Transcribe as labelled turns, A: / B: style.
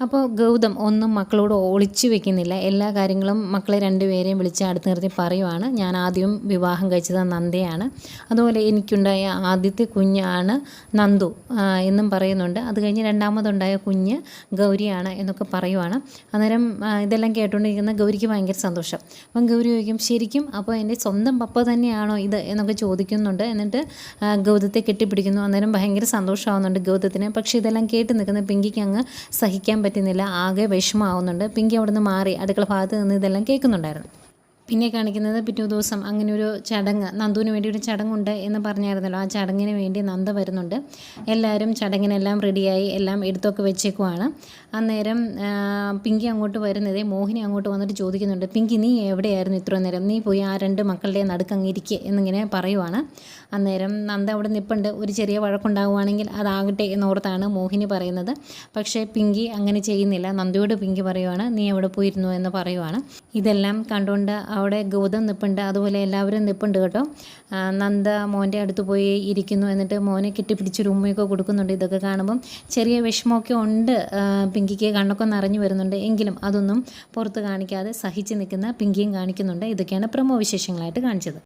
A: അപ്പോൾ ഗൗതം ഒന്നും മക്കളോട് ഒളിച്ചു വെക്കുന്നില്ല. എല്ലാ കാര്യങ്ങളും മക്കളെ രണ്ടുപേരെയും വിളിച്ച് അടുത്ത് നിർത്തി പറയുവാണ്. ഞാൻ ആദ്യം വിവാഹം കഴിച്ചത് നന്ദയാണ്. അതുപോലെ എനിക്കുണ്ടായ ആദ്യത്തെ കുഞ്ഞാണ് നന്ദു എന്നും പറയുന്നുണ്ട്. അത് കഴിഞ്ഞ് രണ്ടാമതുണ്ടായ കുഞ്ഞ് ഗൗരിയാണ് എന്നൊക്കെ പറയുവാണ്. അന്നേരം ഇതെല്ലാം കേട്ടുകൊണ്ടിരിക്കുന്ന ഗൗരിക്ക് ഭയങ്കര സന്തോഷം. അപ്പം ഗൗരി ചോദിക്കും ശരിക്കും അപ്പോൾ എന്റെ സ്വന്തം പപ്പ തന്നെയാണോ ഇത്? എന്നൊക്കെ ചോദിക്കുന്നുണ്ട്. എന്നിട്ട് ഗൗതത്തെ കെട്ടിപ്പിടിക്കുന്നു. അന്നേരം ഭയങ്കര സന്തോഷമാവുന്നുണ്ട് ഗൗതത്തിന്. പക്ഷേ ഇതെല്ലാം കേട്ട് നിൽക്കുന്ന പിങ്കിക്ക് അങ്ങ് സഹിക്കാൻ പറ്റുന്നില്ല ആകെ വിഷമമാവുന്നുണ്ട് പിങ്കി അവിടുന്ന് മാറി അടുക്കള ഭാഗത്ത് നിന്ന് ഇതെല്ലാം കേൾക്കുന്നുണ്ടായിരുന്നു. പിന്നെ കാണിക്കുന്നത് പിറ്റേ ദിവസം അങ്ങനെ ഒരു ചടങ്ങ് നന്ദുവിന് വേണ്ടി ഒരു ചടങ്ങുണ്ട് എന്ന് പറഞ്ഞായിരുന്നല്ലോ. ആ ചടങ്ങിന് വേണ്ടി നന്ദ വരുന്നുണ്ട്. എല്ലാവരും ചടങ്ങിനെല്ലാം റെഡിയായി എല്ലാം എടുത്തൊക്കെ വെച്ചേക്കുവാണ്. അന്നേരം പിങ്കി അങ്ങോട്ട് വരുന്നതേ മോഹിനി അങ്ങോട്ട് വന്നിട്ട് ചോദിക്കുന്നുണ്ട് പിങ്കി നീ എവിടെയായിരുന്നു ഇത്ര നേരം? നീ പോയി ആ രണ്ട് മക്കളുടെ നടുക്കങ്ങിരിക്കുക എന്നിങ്ങനെ പറയുവാണ്. അന്നേരം നന്ദ അവിടെ നിൽപ്പുണ്ട് ഒരു ചെറിയ വഴക്കുണ്ടാകുവാണെങ്കിൽ അതാകട്ടെ എന്നോർത്താണ് മോഹിനി പറയുന്നത്. പക്ഷേ പിങ്കി അങ്ങനെ ചെയ്യുന്നില്ല. നന്ദയോട് പിങ്കി പറയുവാണ് നീ എവിടെ പോയിരുന്നു? എന്ന് പറയുവാണ്. ഇതെല്ലാം കണ്ടുകൊണ്ട് അവിടെ ഗൗതം നിൽപ്പുണ്ട് അതുപോലെ എല്ലാവരും നിൽപ്പുണ്ട് കേട്ടോ. നന്ദ മോന്റെ അടുത്ത് പോയി ഇരിക്കുന്നു. എന്നിട്ട് മോനെ കെട്ടിപ്പിടിച്ചൊരു ഉമ്മയൊക്കെ കൊടുക്കുന്നുണ്ട്. ഇതൊക്കെ കാണുമ്പം ചെറിയ വിഷമമൊക്കെ ഉണ്ട്. പിങ്കിക്ക് കണ്ണൊക്കെ നിറഞ്ഞു വരുന്നുണ്ട്. എങ്കിലും അതൊന്നും പുറത്ത് കാണിക്കാതെ സഹിച്ച് നിൽക്കുന്ന പിങ്കിയും കാണിക്കുന്നുണ്ട്. ഇതൊക്കെയാണ് പ്രമോ വിശേഷങ്ങളായിട്ട് കാണിച്ചത്.